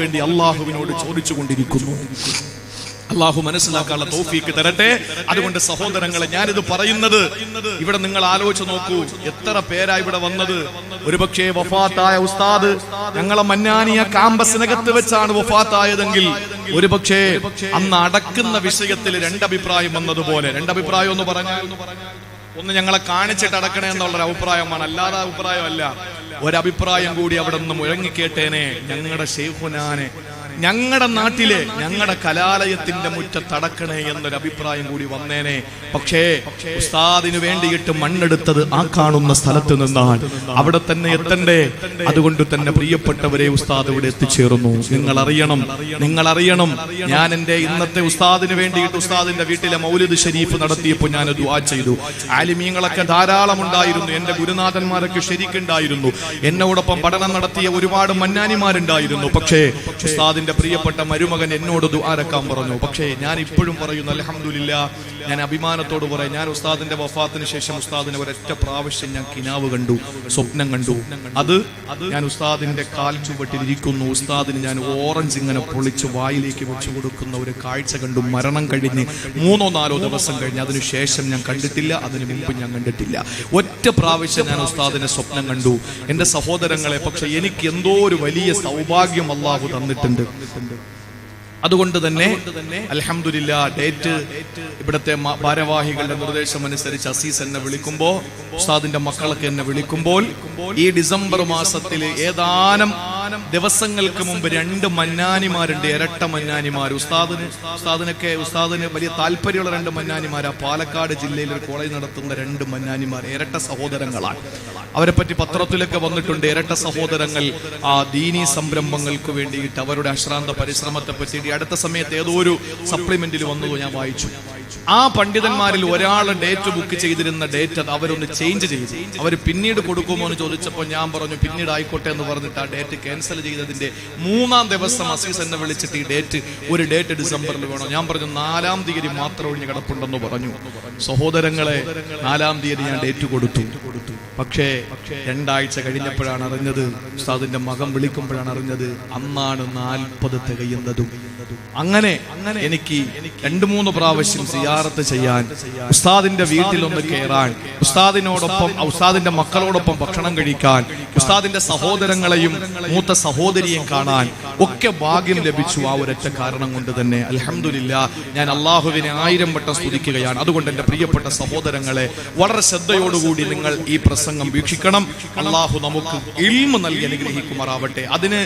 വേണ്ടി അള്ളാഹുവിനോട് ചോദിച്ചുകൊണ്ടിരിക്കുന്നു. അള്ളാഹു മനസ്സിലാക്കാനുള്ള തോഫീക്ക് തരട്ടെ. അതുകൊണ്ട് സഹോദരങ്ങളെ ഞാനിത് പറയുന്നത് ഇവിടെ നിങ്ങൾ ആലോചിച്ച് നോക്കൂ. എത്ര പേരാ ഇവിടെ വന്നത്? ഒരുപക്ഷെ വഫാത്തായ ഉസ്താദ് ഞങ്ങളെ മന്നാനിയ കാമ്പസിനകത്ത് വെച്ചാണ് വഫാത്തായതെങ്കിൽ ഒരുപക്ഷെ അന്ന് അടക്കുന്ന വിഷയത്തിൽ രണ്ടഭിപ്രായം വന്നതുപോലെ. രണ്ടഭിപ്രായം എന്ന് പറഞ്ഞു ഒന്ന് ഞങ്ങളെ കാണിച്ചിട്ട് അടക്കണേ എന്നുള്ളൊരു അഭിപ്രായമാണ് അല്ലാതെ അഭിപ്രായമല്ല. ഒരഭിപ്രായം കൂടി അവിടെ നിന്ന് മുഴങ്ങിക്കേട്ടേനെ ഞങ്ങളുടെ ഷെയ്ഖുനാനെ ഞങ്ങളുടെ നാട്ടിലെ ഞങ്ങളുടെ കലാലയത്തിന്റെ മുറ്റത്തടക്കണേ എന്നൊരു അഭിപ്രായം കൂടി വന്നേനെ. പക്ഷേ ഉസ്താദിനു വേണ്ടിയിട്ട് മണ്ണെടുത്തത് ആ കാണുന്ന സ്ഥലത്ത് നിന്നാൽ അവിടെ തന്നെ എത്തണ്ടേ? അതുകൊണ്ട് തന്നെ പ്രിയപ്പെട്ടവരെ ഉസ്താദ് ഇവിടെ എത്തിച്ചേർന്നു. നിങ്ങൾ അറിയണം നിങ്ങൾ അറിയണം ഞാൻ എന്റെ ഇന്നത്തെ ഉസ്താദിന് വേണ്ടിയിട്ട് ഉസ്താദിന്റെ വീട്ടിലെ മൗലിദ് ഷരീഫ് നടത്തിയപ്പോൾ ഞാൻ ദുആ ചെയ്തു. ആലിമീങ്ങളൊക്കെ ധാരാളം ഉണ്ടായിരുന്നു എന്റെ ഗുരുനാഥന്മാരൊക്കെ ശരിക്കുണ്ടായിരുന്നു. എന്നോടൊപ്പം പഠനം നടത്തിയ ഒരുപാട് മന്നാനിമാരുണ്ടായിരുന്നു. പക്ഷേ ഉസ്താദിന്റെ പ്രിയപ്പെട്ട മരുമകൻ എന്നോട് ദുആരക്കാൻ പറഞ്ഞു. പക്ഷേ ഞാൻ ഇപ്പോഴും പറയുന്നു അലഹമില്ല ഞാൻ അഭിമാനത്തോട് പറയാം ഞാൻ ഉസ്താദിന്റെ വഫാത്തിന് ശേഷം ഉസ്താദിനെ ഒരൊറ്റ പ്രാവശ്യം ഞാൻ കിനാവ് കണ്ടു സ്വപ്നം കണ്ടു. അത് ഞാൻ ഉസ്താദിന്റെ കാൽ ചുവട്ടിലിരിക്കുന്നു. ഉസ്താദിന് ഞാൻ ഓറഞ്ച് ഇങ്ങനെ പൊളിച്ച് വായിലേക്ക് വെച്ചു കൊടുക്കുന്ന ഒരു കാഴ്ച കണ്ടു. മരണം കഴിഞ്ഞ് മൂന്നോ നാലോ ദിവസം കഴിഞ്ഞ് അതിനുശേഷം ഞാൻ കണ്ടിട്ടില്ല അതിനു മുമ്പ് ഞാൻ കണ്ടിട്ടില്ല. ഒറ്റ പ്രാവശ്യം ഞാൻ ഉസ്താദിന്റെ സ്വപ്നം കണ്ടു. എന്റെ സഹോദരങ്ങളെ പക്ഷെ എനിക്ക് എന്തോ ഒരു വലിയ സൗഭാഗ്യം അള്ളാഹു തന്നിട്ടുണ്ട്. അതുകൊണ്ട് തന്നെ അലഹമില്ല ഡേറ്റ് ഇവിടുത്തെ ഭാരവാഹികളുടെ നിർദ്ദേശം അനുസരിച്ച് അസീസ് എന്നെ വിളിക്കുമ്പോൾ ഉസ്താദിന്റെ മക്കളൊക്കെ എന്നെ വിളിക്കുമ്പോൾ ഈ ഡിസംബർ മാസത്തിൽ ഏതാനും ദിവസങ്ങൾക്ക് മുമ്പ് രണ്ട് മന്നാനിമാരുണ്ട് ഇരട്ട മന്നാനിമാർ. ഉസ്താദിന് ഉസ്താദിനൊക്കെ ഉസ്താദിന് വലിയ താല്പര്യമുള്ള രണ്ട് മന്നാനിമാരാ. പാലക്കാട് ജില്ലയിൽ ഒരു കോളേജ് നടത്തുന്ന രണ്ട് മന്നാനിമാർ ഇരട്ട സഹോദരങ്ങളാണ്. അവരെ പറ്റി പത്രത്തിലൊക്കെ വന്നിട്ടുണ്ട് ഇരട്ട സഹോദരങ്ങൾ. ആ ദീനി സംരംഭങ്ങൾക്ക് വേണ്ടിയിട്ട് അവരുടെ അശ്രാന്ത പരിശ്രമത്തെ പറ്റി അടുത്ത സമയത്ത് ഏതോ ഒരു സപ്ലിമെന്റിൽ വന്നതോ ഞാൻ വായിച്ചു. ആ പണ്ഡിതന്മാരിൽ ഒരാൾ ഡേറ്റ് ബുക്ക് ചെയ്തിരുന്ന ഡേറ്റ് അത് അവരൊന്ന് ചേഞ്ച് ചെയ്തു. അവർ പിന്നീട് കൊടുക്കുമോ എന്ന് ചോദിച്ചപ്പോൾ ഞാൻ പറഞ്ഞു പിന്നീട് ആയിക്കോട്ടെ എന്ന് പറഞ്ഞിട്ട് ആ ഡേറ്റ് ക്യാൻസൽ ചെയ്തതിന്റെ മൂന്നാം ദിവസം അസീസ് എന്നെ വിളിച്ചിട്ട് ഈ ഡേറ്റ് ഒരു ഡേറ്റ് ഡിസംബറിൽ വേണം? ഞാൻ പറഞ്ഞു നാലാം തീയതി മാത്രം ഒഴിഞ്ഞ് കിടപ്പുണ്ടെന്ന് പറഞ്ഞു. സഹോദരങ്ങളെ നാലാം തീയതി ഞാൻ ഡേറ്റ് കൊടുത്തു. പക്ഷേ രണ്ടാഴ്ച കഴിഞ്ഞപ്പോഴാണ് അറിഞ്ഞത് ഉസ്താദിന്റെ മകം വിളിക്കുമ്പോഴാണ് അറിഞ്ഞത് അന്നാണ് നാൽപ്പത് തികയുന്നതും. അങ്ങനെ അങ്ങനെ എനിക്ക് രണ്ടു മൂന്ന് പ്രാവശ്യം സിയാറത്ത് ചെയ്യാൻ ഉസ്താദിന്റെ വീട്ടിലൊന്ന് കയറാൻ ഉസ്താദിനോടൊപ്പം ഉസ്താദിന്റെ മക്കളോടൊപ്പം ഭക്ഷണം കഴിക്കാൻ ഉസ്താദിന്റെ സഹോദരങ്ങളെയും മൂത്ത സഹോദരിയെയും കാണാൻ ഒക്കെ ഭാഗ്യം ലഭിച്ചു ആ ഒരൊറ്റ കാരണം കൊണ്ട് തന്നെ. അലഹമില്ല ഞാൻ അള്ളാഹുവിനെ ആയിരം വട്ടം സ്തുതിക്കുകയാണ്. അതുകൊണ്ട് എന്റെ പ്രിയപ്പെട്ട സഹോദരങ്ങളെ വളരെ ശ്രദ്ധയോടുകൂടി നിങ്ങൾ ഈ പ്രസംഗം വീക്ഷിക്കണം. അള്ളാഹു നമുക്ക് ഇൽമ നൽകി അനുഗ്രഹിക്കുമാറാവട്ടെ. അതിന്